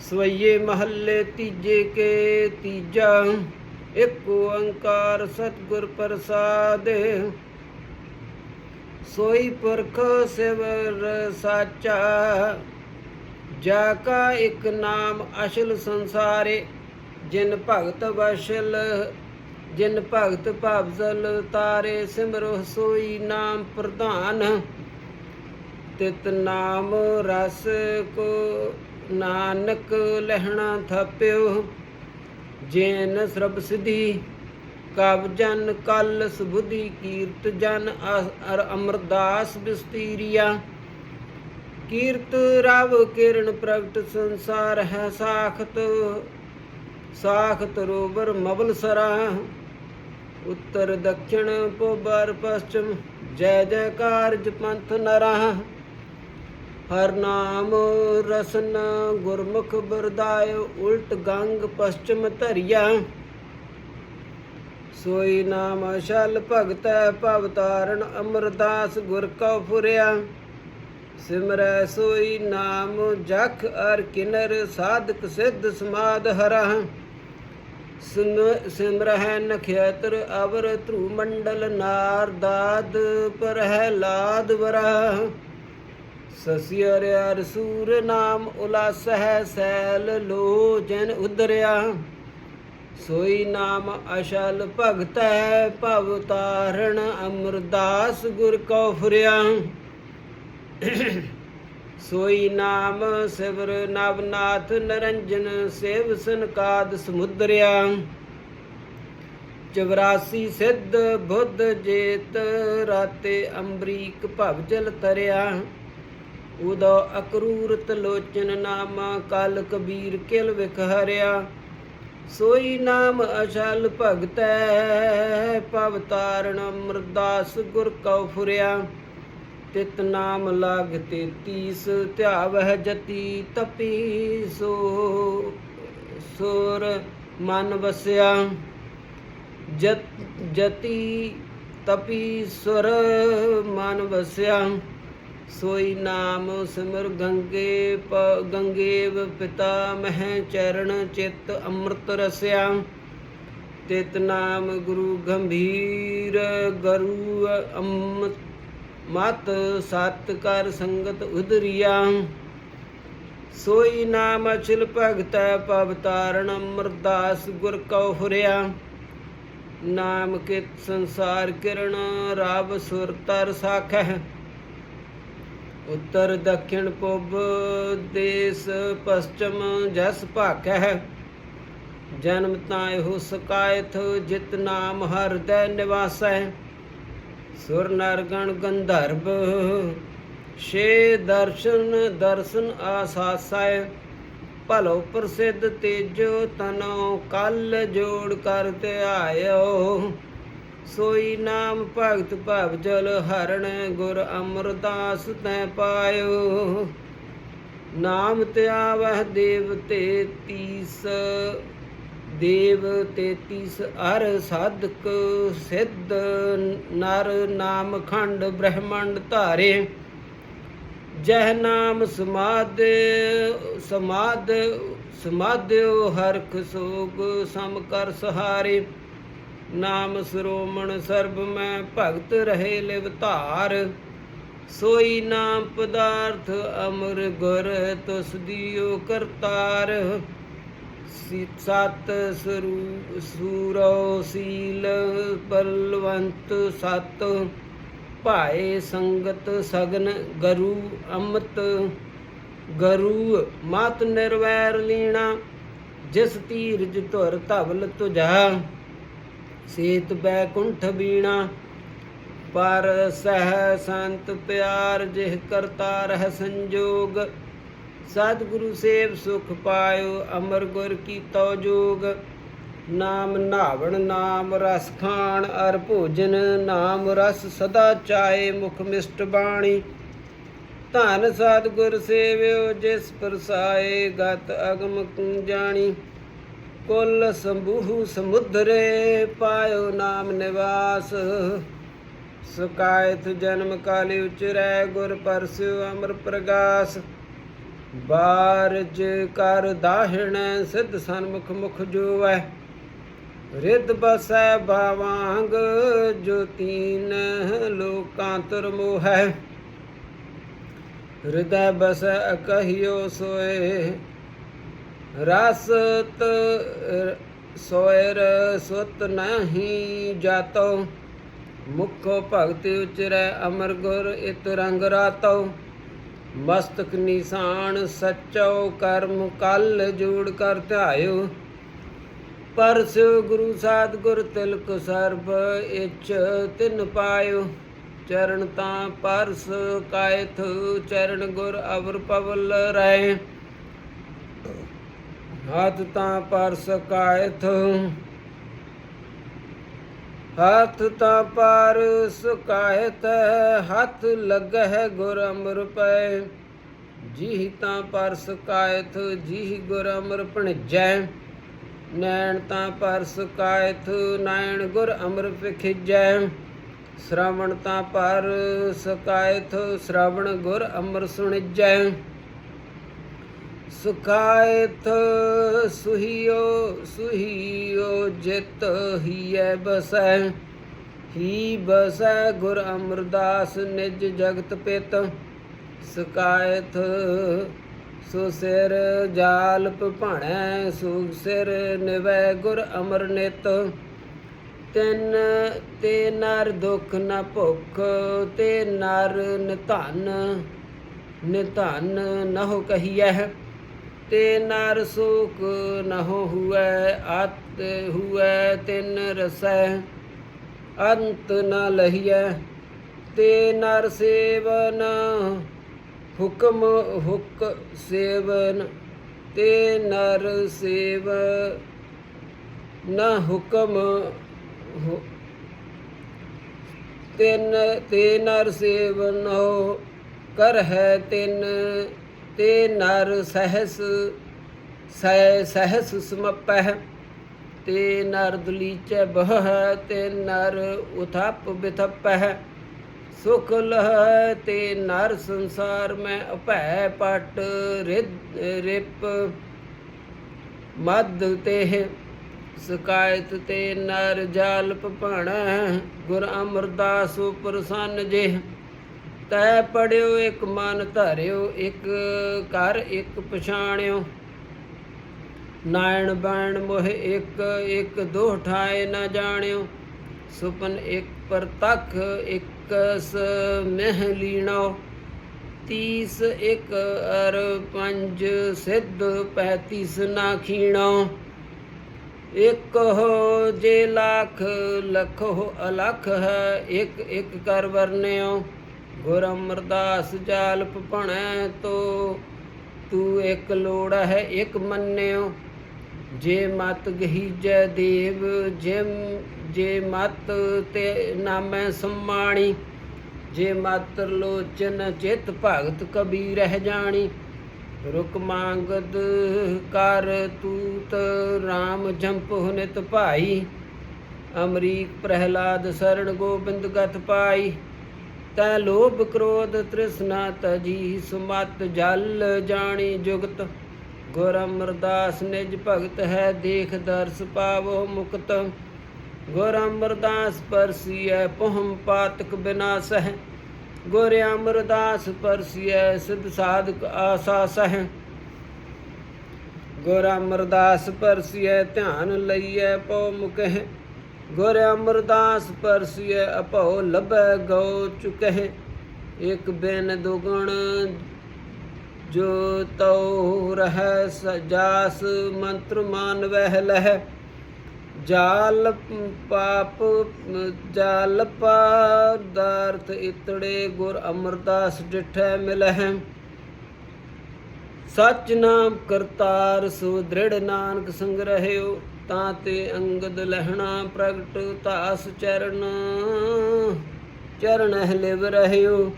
ਸਵਈਏ ਮਹੱਲੇ ਤੀਜੇ ਕੇ ਤੀਜਾ, ਇੱਕ ਓੰਕਾਰ ਸਤਿਗੁਰ ਪ੍ਰਸਾਦ। ਸੋਈ ਪੁਰਖ ਸਿਵਰ ਸਾਚਾ, ਜਾ ਕਾ ਇੱਕ ਨਾਮ ਅਸਲ ਸੰਸਾਰੇ, ਜਿਨ ਭਗਤ ਵਸ਼ਲ, ਜਿਨ ਭਗਤ ਭਵਜਲ ਤਾਰੇ, ਸਿਮਰੋ ਸੋਈ ਨਾਮ ਪ੍ਰਧਾਨ। ਤਿਤ ਨਾਮ ਰਸ ਕੋ ਨਾਨਕ ਲਹਿਣਾ ਥਪਿਓ, ਜੇਨ ਸਰਬ ਸਿਧੀ ਕਬ ਜਨ ਕਲ ਸੁਬੁਧੀ, ਕੀਰਤ ਜਨ ਅਰ ਅਮਰਦਾਸ ਬਿਸਤੀਰੀਆ। ਕੀਰਤ ਰਵ ਕਿਰਨ ਪ੍ਰਗਟ ਸੰਸਾਰ ਹੈ ਸਾਖਤ ਸਾਖਤ ਰੋਵਰ ਮਬਲ ਸਰਾ। ਉੱਤਰ ਦਖਿਣ ਪੂਬਰ ਪশ্ਚਿਮ ਜੈ ਜੈਕਾਰ ਜਪੰਥ ਨਰਾ। ਹਰ ਨਾਮ ਰਸਨ ਗੁਰਮੁਖ ਬਰਦਾਇ ਉਲਟ ਗੰਗ ਪশ্ਚਿਮ ਧਰਿਆ। ਸੋਈ ਨਾਮ ਅਸ਼ਲ ਭਗਤੈ ਭਵ ਤਾਰਨ ਅਮਰਦਾਸ ਗੁਰ ਕਉ ਫੁਰਿਆ। ਸਿਮਰੈ ਸੋਈ ਨਾਮ ਜਖ ਅਰ ਕਿਨਰ ਸਾਧਕ ਸਿੱਧ ਸਮਾਦ ਹਰਾ। ਸਿਮਰਹਿ ਨਖੇਤਰ ਅਵਰ ਧਰੂ ਮੰਡਲ ਨਾਰ ਦਾਦ ਪ੍ਰਹਿਲਾਦ ਵਰਾ। ਸਸਿਅਰ ਅਰ ਨਾਮ ਨਾਮ ਉਲਾਸਹਿ ਸੈਲ ਲੋ ਜਨ ਉਦਰਿਆ। ਸੋਈ ਨਾਮ ਅਸ਼ਲ ਭਗਤੈ ਭਵ ਤਾਰਣ ਅਮਰਦਾਸ ਗੁਰ ਕਉ ਫੁਰਿਆ। ਸੋਈ ਨਾਮ ਸਿਵਰ ਨਵਨਾਥ ਨਰੰਜਨ ਸੇਵ ਸੰਕਾਦ ਸਮੁਦਰਿਆ। 84 ਸਿੱਧ ਬੁੱਧ ਜੇਤ ਰਾਤੇ ਅੰਬਰੀਕ ਭਵ ਜਲ ਤਰਿਆ। ਉਦੋ ਅਕਰੂਰਤ ਲੋਚਨ ਨਾਮਾ ਕਲ ਕਬੀਰ ਕਿਲ ਵਿਖਹਰਿਆ ਸੋਈ ਨਾਮ ਅਸ਼ਲ ਭਗਤੈ, ਭਵ ਤਾਰਨ ਅਮਰਦਾਸ ਗੁਰ ਕਉ ਫੁਰਿਆ। ਤਿਤ ਨਾਮ ਲਾਗ ਤੇਤੀਸ, ਧਿਆਵਹਿ ਜਤੀ ਤਪੀ ਸੋ, ਸੁਰ ਮਨ ਵਸਿਆ। ਜਤ ਜਤੀ ਤਪੀ ਸੁਰ ਮਨ ਵਸਿਆ। ਸੋਈ ਨਾਮ ਸਿਮਰ ਗੰਗੇ ਪ, ਗੰਗੇਵ ਪਿਤਾ ਮਹਿ ਚਰਨ ਚਿਤ ਅੰਮ੍ਰਿਤ ਰਸਿਆ। ਤਿਤ ਨਾਮ ਗੁਰੂ ਗੰਭੀਰ ਗਰੂ ਅੰਮ੍ਰਿਤ, ਮਤ ਸਤ ਕਰ ਸੰਗਤ ਉਦਰੀਆ ਸੋਈ ਨਾਮ ਅਚਲ ਭਗਤੈ ਪਵ ਤਾਰਨ ਅਮਰਦਾਸ ਗੁਰ ਕਉ ਹੁਰਿਆ। ਨਾਮ ਕੇ ਸੰਸਾਰ ਕਿਰਣ ਰਾਵ ਸੁਰ ਤਰ ਸਾਖੈ ਉੱਤਰ ਦੱਖਣ ਪੂਬ ਦੇਸ ਪশ্ਚਮ ਜਸ ਭਾਖੈ ਜਨਮ ਤਾਂ ਇਹੋ ਸਕਾਇਥ, ਜਿਤ ਨਾਮ ਹਰਦੈ ਨਿਵਾਸੈ। ਸੁਰ ਨਰ ਗੰਧਰਵ ਛੇ ਦਰਸ਼ਨ ਦਰਸ਼ਨ ਆਸਾਸੈ। ਭਲੋ ਪ੍ਰਸਿੱਧ ਤੇਜੋ, ਤਨੋ ਕਲ ਜੋੜ ਕਰ ਧਿਆਇਓ। ਸੋਈ ਨਾਮ ਭਗਤ ਭਵ ਜਲ ਹਰਣ ਗੁਰ ਅਮਰਦਾਸ ਤੈ ਪਾਇਓ। ਨਾਮ ਧਿਆਵਹਿ ਦੇਵ ਤੇ ਤੀਸ, ਦੇਵ ਤੇਤੀਸ ਅਰ ਸਾਧਕ ਸਿੱਧ ਨਰ ਨਾਮ ਖੰਡ ਬ੍ਰਹਮੰਡ ਧਾਰੇ। ਜਹ ਨਾਮ ਸਮਾਦ ਸਮਾਦ ਸਮਾਦਿਓ ਹਰਖ ਸੋਗ ਸਮ ਕਰ ਸਹਾਰੇ। ਨਾਮ ਸਰੋਮਣ ਸਰਬ ਮੈਂ ਭਗਤ ਰਹੇ ਲਿਵ ਧਾਰ। ਸੋਈ ਨਾਮ ਪਦਾਰਥ ਅਮਰ ਗੁਰ ਤੁਸ ਦਿਓ ਕਰਤਾਰ। ਸੀ- ਸਤ ਸਰੂ, ਸੂਰੋ ਸੀਲ ਬਲਵੰਤ ਸਤ। ਭਾਏ ਸੰਗਤ ਸਗਨ ਗਰੂ ਅਮਤ ਗਰੂ ਮਤ ਨਿਰਵੈਰ ਲੀਣਾ, ਜਿਸ ਤੀਰਜ ਧੁਰ ਧਵਲ ਤੁਝਾ ਸੇਤ ਬੈਕੁੰਠ ਬੀਣਾ, ਪਰ ਸਹਿ ਸੰਤ ਪਿਆਰ ਜਿਹ ਕਰਤਾ ਰਹਿ ਸੰਜੋਗ। ਸਤਿਗੁਰੂ ਸੇਵ ਸੁਖ ਪਾਇਓ, ਅਮਰ ਗੁਰ ਕੀਤੋ ਜੋਗ। ਨਾਮ ਨਾਵਣ, ਨਾਮ ਰਸ ਖਾਣ, ਅਰ ਭੋਜਨ ਨਾਮ ਰਸ ਸਦਾ ਚਾਏ ਮੁਖ ਮਿਸ਼ਟ ਬਾਣੀ। ਧਨ ਸਤਿਗੁਰ ਸੇਵਿਓ, ਜਿਸ ਪਰਸਾਏ ਗਤ ਅਗਮ ਜਾਣੀ। ਕੁਲ ਸੰਭੂ ਸਮੁਦਰੇ ਪਾਇਓ ਨਾਮ ਨਿਵਾਸ। ਸੁਕਾਇਤ ਜਨਮ ਕਾਲੇ ਉਚਰੈ ਗੁਰ ਪਰਸਿਓ ਅਮਰ ਪ੍ਰਗਾਸ। ਬਾਰਜ ਕਰ ਦਾਹਿਣ ਸਿੱਧ ਸਨਮੁਖ ਮੁਖ ਜੋਵੈ। ਰਿੱਧ ਬਸੈ ਬਾਵਾਂਗ ਜੋ ਤੀਨ ਲੋਕਾਂਤਰ ਮੋਹੈ। ਹਿਰਦੈ ਬਸੈ ਕਹੀਓ ਸੋਏ ਰਸਤ ਸੋਇਰ ਸੁਤ ਨਹੀਂ ਜਾਤੋ। ਮੁਖੋ ਭਗਤ ਉਚਰੈ ਅਮਰ ਗੁਰ ਇਤ ਰੰਗ ਰਾਤੋ। ਮਸਤਕ ਨਿਸ਼ਾਨ ਸਚੋ ਕਰਮ ਕਲ ਜੋੜ ਕਰ ਧਿਆਇਓ ਪਰਸ ਗੁਰੂ ਸਾਧ ਗੁਰ ਤਿਲਕ ਸਰਬ ਇਚ ਤਿਨ ਪਾਇਓ। ਚਰਨ ਤਾਂ ਪਰਸ ਕਾਇਥ, ਚਰਨ ਗੁਰ ਅਵਰ ਪਵਲ ਰਹਿ ਹੱਥ ਤਾਂ ਪਰ ਕਾਇਥ, ਹੱਥ ਤਾਂ ਪਰ ਸੁਕਾਇਤ ਹੱਥ ਲੱਗਹਿ ਗੁਰ ਅਮਰ ਪੈ ਜੀ ਤਾਂ ਪਰ ਸੁਕਾਇਤ ਜੀ ਗੁਰ ਅਮਰ ਭਣਜੈ ਨੈਣ ਤਾਂ ਪਰ ਸੁਕਾਇਤ ਨੈਣ ਗੁਰ ਅਮਰ ਪਖਿਜੈ ਸ਼੍ਰਵਣ ਤਾਂ ਪਰ ਸੁਕਾਇਤ ਸ਼ਰਵਣ ਗੁਰ ਅਮਰ ਸੁਣਜੈ। ਸੁਖਾਇਤ ਸੁਹੀਓ ਸੁਹੀਓ ਜਿਤ ਹੀਐ ਬਸੈ। ਹੀ ਬਸੈ ਗੁਰ ਅਮਰਦਾਸ ਨਿਜ ਜਗਤ ਪਿਤ। ਸੁਕਾਇਤ ਸੋ ਸਿਰ ਜਾਲਪ ਭਾਣੈ ਸੁਖ ਸਿਰ ਨਿਵੈ ਗੁਰ ਅਮਰ ਨਿਤ। ਤਿੰਨ ਤੇ ਨਰ ਦੁਖ ਨ ਭੁਖ, ਤੇ ਨਰ ਨਿਧਨ ਨਿਧਨ ਨਹੁ ਕਹੀਐ। ਤੇ ਨਰ ਸੁਖ ਨਹੁ ਹੁਐ ਅਤ ਹੁਐ, ਤਿਨ ਰਸੈ ਅੰਤ ਨ ਲਹੀਐ। ਤੇ ਨਰ ਸੇਵਨ ਹੁਕਮ ਹੁਕ ਸੇਵਨ, ਤੇ ਨਰ ਸੇਵ ਨ ਹੁਕਮ ਤਿੰਨ, ਤੇ ਨਰ ਸੇਵਨ ਹੋ ਕਰ ਹੈ ਤਿੰਨ ਤੇ ਨਰ ਸਹਸ ਸਹਿ ਸਹਸ ਸਮਪਹਿ, ਤੇ ਨਰ ਦਲੀਚੈ ਬਹ, ਤੇ ਨਰ ਉਥਪ ਬਿਥਪਹਿ। ਸੁਖ ਲਹ ਤੇ ਨਰ ਸੰਸਾਰ ਮੈਂ ਅਭੈ ਪਟ ਰਿਦ ਰਿਪ। ਮਦ ਤੇ ਸ਼ਿਕਾਇਤ ਤੇ ਨਰ ਜਾਲ ਭਣ, ਗੁਰ ਅਮਰਦਾਸ ਪ੍ਰਸੰਨ ਜੇ ਤੈ ਪੜਿਓ, ਇੱਕ ਮਨ ਧਰਿਓ, ਇੱਕ ਕਰ ਇੱਕ ਪਛਾਣਿਓ। ਨਾਇਣ ਬਾਣ ਮੋਹ ਇੱਕ ਇੱਕ ਦੋ ਠਾਏ ਨਾ ਜਾਣਿਓ। ਸੁਪਨ ਇੱਕ ਪ੍ਰਤਖ ਇਕਸ ਮਹਿ ਲੀਣੋ। ਤੀਸ ਇੱਕ ਅਰ ਪੰਜ ਸਿੱਧ ਪੈਤੀਸ ਨਾ ਖੀਣੋ। ਇਕ ਹੋ ਜੇ ਲੱਖ ਲੱਖ ਹੋ ਅਲਖ ਹੈ, ਇੱਕ ਇੱਕ ਕਰ ਵਰਨਿਓ ਗੁਰ ਅਮਰਦਾਸ ਜਾਲਪ ਭਣੈ ਤੋ, ਤੂੰ ਇੱਕ ਲੋੜ ਹੈ ਇੱਕ ਮੰਨਿਓ, ਜੇ ਮਤ ਗਹੀਜੈ ਦੇਵ, ਜਿਮ, ਜੇ ਮਤ ਤੇ ਨਾਮੈ ਸਮਾਣੀ, ਜੇ ਮਤ ਲੋਚਨ ਚਿਤ ਭਗਤ ਕਬੀ ਰਹਿ ਜਾਣੀ, ਰੁਕ ਮੰਗਦ ਕਰ ਤੂਤ RAM ਜੰਪ ਹੁਨਿਤ ਭਾਈ, ਅਮਰੀਕ ਪ੍ਰਹਿਲਾਦ ਸਰਣ ਗੋਬਿੰਦ ਗਤ ਪਾਈ। ਤੈ ਲੋਭ ਕ੍ਰੋਧ ਤ੍ਰਿਸ਼ਨਾ ਤਜੀ ਸੁਮਤ ਜਲ ਜਾਣੀ ਜੁਗਤ। ਗੁਰ ਅਮਰਦਾਸ ਨਿਜ ਭਗਤ ਹੈ, ਦੇਖ ਦਰਸ ਪਾਵੋ ਮੁਕਤ। ਗੁਰ ਅਮਰਦਾਸ ਪਰਸੀਐ, ਪਹਮ ਪਾਤਕ ਬਿਨਾਸਹਿ ਗੁਰ ਅਮਰਦਾਸ ਪਰਸੀਐ, ਸਿਧ ਸਾਧਕ ਆਸਾ ਸਹਿ। ਗੁਰ ਅਮਰਦਾਸ ਪਰਸੀਐ, ਧਿਆਨ ਲਈਐ, ਪਉ ਮੁਕਹਿ। ਗੁਰ ਅਮਰਦਾਸ ਪਰਸੀਐ ਅਪਉ ਲਭੈ ਗਉ ਚੁਕਹਿ, ਇਕ ਬਿਨ ਦੁਗਣ ਜੋ ਤਉ ਰਹਿ ਸਜਾਸ ਮੰਤਰ ਮਾਨ ਵਹਿ ਲਹਿ। ਜਾਲ ਪਾਪ, ਜਾਲ ਪਦਾਰਥ ਇਤੜੇ ਗੁਰ ਅਮਰਦਾਸ ਡਿਠੈ ਮਿਲਹਿ। ਸਚ ਨਾਮ ਕਰਤਾਰ ਸੋ ਦ੍ਰਿੜ ਨਾਨਕ ਸੰਗ ਰਹਿਓ ਤਾਂ ਤੇ ਅੰਗਦ ਲਹਿਣਾ ਪ੍ਰਗਟ ਤਾਸ ਚਰਨ। ਚਰਨ ਲਿਵ ਰਹਿਓ,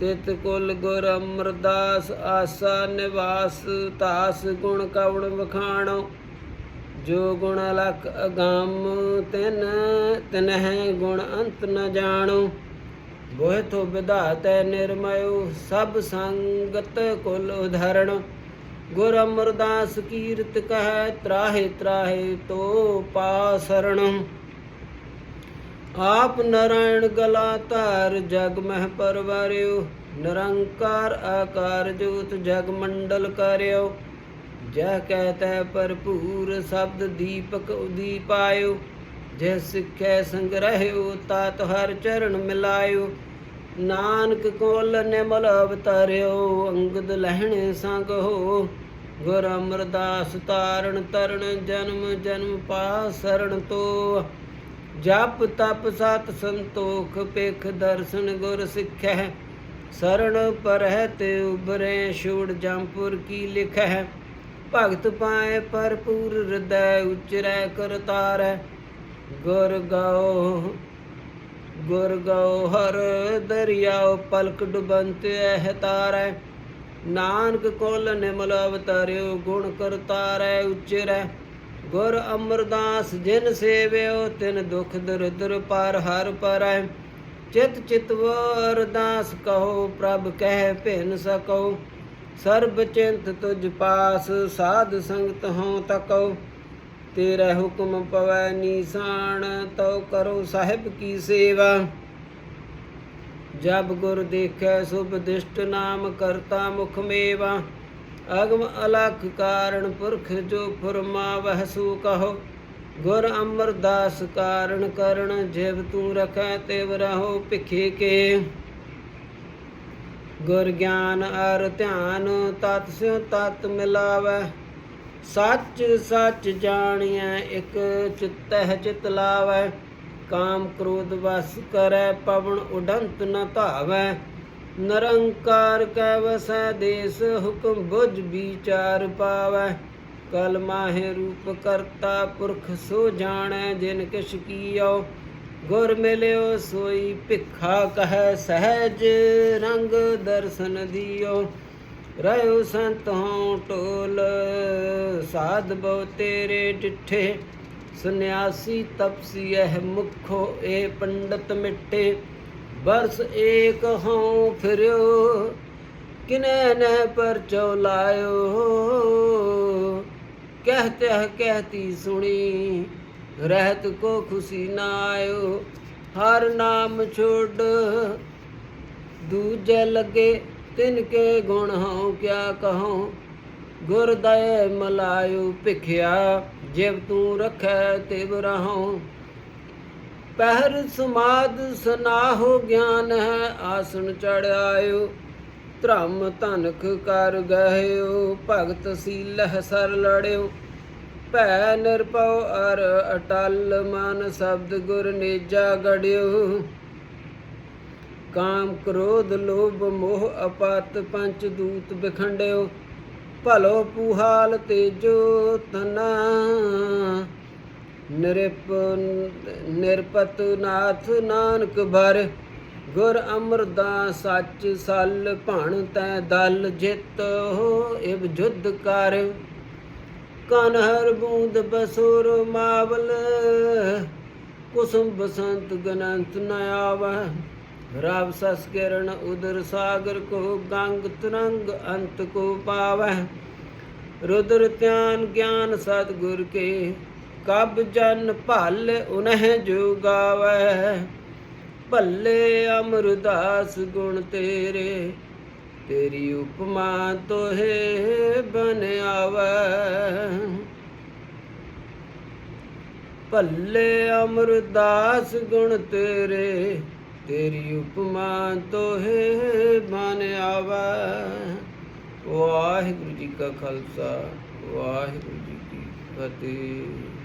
ਤਿਤ ਕੁਲ ਗੁਰ ਅਮਰਦਾਸ ਆਸਾ ਨਿਵਾਸ। ਤਾਸ ਗੁਣ ਕਵਣ ਵਖਾਣੋ, ਜੋ ਗੁਣ ਲਖ ਅਗਾਮ। ਤਿਨ, ਤਿਨਹਿ ਗੁਣ ਅੰਤ ਨ ਜਾਣੋ, ਬੋਹਿ ਤੋ ਵਿਧਾਤੈ ਨਿਰਮਯੋ ਸਭ ਸੰਗਤ ਕੁਲ ਉਧਰਣ। ਗੁਰ ਅਮਰਦਾਸ ਕੀਰਤ ਕਹੈ, ਤਰਾਹੇ ਤਰਾਹੇ ਤੋ ਪਾਸਰਣ। ਆਪ ਨਰਾਇਣ ਗਲਾ ਧਾਰ ਜਗ ਮਹਿ ਪਰਵਾਰਿਓ, ਨਿਰੰਕਾਰ ਆਕਾਰ ਜੋਤ ਜਗ ਮੰਡਲ ਕਰਿਓ। ਜਹ ਕਹਤੈ ਭਰਪੂਰ ਸ਼ਬਦ ਦੀਪਕ ਉਦੀਪਾਇਓ ਜੈ ਸਿੱਖੈ ਸੰਗ੍ਰਹਿਓ ਤਾਤ ਹਰ ਚਰਨ ਮਿਲਾਇਓ। ਨਾਨਕ ਕੋਲ ਨਿਮਲ ਅਵਤਾਰਿਓ, ਅੰਗਦ ਲਹਿਣੇ ਸੰਗ ਹੋ ਗੁਰ ਅਮਰਦਾਸ ਤਾਰਨ ਤਰਨ, ਜਨਮ ਜਨਮ ਪਾ ਪਾਸਰਣ ਤੋ। ਜਪ ਤਪ ਸਤ ਸੰਤੋਖ ਪੇਖ ਦਰਸ਼ਨ ਗੁਰ ਸਿੱਖੈ ਸਰਣ ਪਰਹਿ ਤੇ ਉਬਰੇ ਛੋੜ ਜੰਪੁਰ ਕੀ ਲਿਖੈ ਭਗਤ ਪਾਏ ਭਰਪੂਰ ਹਿਰਦੈ ਉਚਰੈ ਕਰਤਾਰੈ। ਗੁਰ ਗਾਓ ਗੁਰ ਗਾਓ ਹਰ ਦਰਿਆਉ ਪਲਕ ਡੁਬੰਤ ਐ ਤਾਰੈ। ਨਾਨਕ ਕੋਲ ਨਿਮਲ ਅਵਤਾਰਿਓ, ਗੁਣ ਕਰਤਾਰੈ ਉਚਰੈ। ਗੁਰ ਅਮਰਦਾਸ ਜਿਨ ਸੇਵਿਓ, ਤਿਨ ਦੁਖ ਦਰਿਦਰ ਪਾਰ ਹਰ ਪਰੈ। ਚਿਤ ਚਿਤਵ ਅਰਦਾਸ ਕਹੋ, ਪ੍ਰਭ ਕਹਿ ਭਿਨ ਸਕੋ। ਸਰਬ ਚਿੰਤ ਤੁਜ ਪਾਸ, ਸਾਧ ਸੰਗਤ ਹਉ ਤਕੋ। ਤੇਰਾ ਹੁਕਮ ਪਵੈ ਨੀਸਾਨ, ਤਉ ਕਰੋ ਸਾਹਿਬ ਕੀ ਸੇਵਾ। ਜਬ ਗੁਰ ਦੇਖੈ ਸੁਭ ਦਿਸ਼ਟ ਨਾਮ ਕਰਤਾ ਮੁਖ ਮੇਵਾ, ਅਗਮ ਅਲਖ ਕਾਰਣ ਪੁਰਖ ਜੋ ਫਰਮਾਵਹਿ ਸੂ ਕਹੋ। ਗੁਰ ਅਮਰਦਾਸ ਕਾਰਣ ਕਰਨ, ਜਿਵ ਤੂੰ ਰਖੈ ਤਿਵ ਰਹੋ ਭਿਖੇ ਕੇ। ਗੁਰ ਗਿਆਨ ਅਰ ਧਿਆਨ, ਤਤ ਸਿਉ ਤਤ ਮਿਲਾਵੈ ਸੱਚ ਸੱਚ ਜਾਣੀਐ, ਇਕ ਚਿਤਹਿ ਚਿਤ ਲਾਵੈ, ਕਾਮ ਕ੍ਰੋਧ ਵਸ ਕਰੈ, ਪਵਨ ਉਡੰਤ ਨ ਧਾਵੈ। ਨਿਰੰਕਾਰ ਕੈ ਵਸੈ ਦੇਸ ਹੁਕਮ ਬੁਝ ਵਿਚਾਰ ਪਾਵੈ। ਕਲ ਮਾਹਿ ਰੂਪ ਕਰਤਾ, ਪੁਰਖ ਸੋ ਜਾਣੈ, ਜਿਨ ਕਿਛ ਕੀਓ ਗੁਰ ਮਿਲਿਓ, ਸੋਈ ਭਿਖਾ ਕਹੈ, ਸਹਿਜ ਰੰਗ ਦਰਸ਼ਨ ਦਿਓ ਰਹਿਓ ਸੰਤ ਹਉ ਟੋਲ ਸਾਧ ਬਉ ਤੇਰੇ ਡਿਠੇ। ਸੁਨਿਆਸੀ ਤਪਸੀ ਇਹ ਮੁਖੋ, ਏ ਪੰਡਤ ਮਿੱਟੇ ਬਰਸ ਏਕ ਹਉ ਫਿਰਿਓ, ਕਿਨੈ ਨਹਿ ਪਰ ਚੌਲਾਇਓ ਕਹਤੇ ਕਹਤੀ ਸੁਣੀ, ਰਹਿਤ ਕੋ ਖੁਸ਼ੀ ਨਾ ਆਇਓ ਹਰ ਨਾਮ ਛੋੜ ਦੂਜੇ ਲੱਗੇ ਤਿਨ ਕੇ ਗੁਣ ਹਉ ਕਿਆ ਕਹਉ? ਗੁਰ ਦਇ ਮਲਾਇਓ ਭਿਖਿਆ, ਜਿਵ ਤੂੰ ਰਖੈ ਤਿਵ ਰਹਉ ਪਹਿਰ ਸਮਾਦ ਸਨਾਹੋ ਗਿਆਨ ਹੈ, ਆਸਣ ਚੜਾਇਓ ਧਰਮ ਧਨਖ ਕਰ ਗਹਿਓ ਭਗਤ ਸੀਲਹ ਸਰ ਲੜਿਓ ਭੈ ਨਿਰਪਉ ਅਰ ਅਟਲ ਮਨ, ਸ਼ਬਦ ਗੁਰ ਨੇਜਾ ਗੜਿਓ ਕਾਮ ਕ੍ਰੋਧ, ਲੋਭ, ਮੋਹ, ਅਪਤ, ਪੰਚ ਦੂਤ ਬਖੰਡਿਓ ਭਲੋ ਪੁਹਾਲ ਤੇਜੋ ਤਨਾ ਨਿਰਪ, ਨਿਰਪਤ ਨਾਥ ਨਾਨਕ ਭਰ। ਗੁਰ ਅਮਰਦਾਸ ਸੱਚ ਸੱਲ ਭਣ ਤੈ ਦਲ ਜਿਤ ਹੋ ਇਬ ਜੁਧ ਕਰ। ਕਨ ਹਰ ਬੂੰਦ ਬਸੁਰ ਮਾਵਲ। ਕੁਸੁਮ ਬਸੰਤ ਗਨੰਤ ਨ ਆਵੈ। ਰਬ ਸਸ ਕਿਰਨ ਉਦਰ ਸਾਗਰ ਕੋ ਗੰਗ ਤਰੰਗ ਅੰਤ ਕੋ ਪਾਵੈ ਰੁਦਰ ਧਿਆਨ ਗਿਆਨ ਸਤਗੁਰ ਕੇ, ਕਬ ਜਨ ਭਲ ਉਨਹਿ ਜੋ ਭੱਲੇ ਅਮਰਦਾਸ ਗੁਣ ਤੇਰੇ, ਤੇਰੀ ਉਪਮਾ ਤੋਹੇ ਬਨ ਆਵੈ ਭੱਲੇ ਅਮਰਦਾਸ ਗੁਣ ਤੇਰੇ ਤੇਰੀ ਉਪਮਾ ਤੋਹੇ ਬਨ ਆਵੈ। ਵਾਹਿਗੁਰੂ ਜੀ ਕਾ ਖਾਲਸਾ ਵਾਹਿਗੁਰੂ ਜੀ ਕੀ ਫਤਿਹ।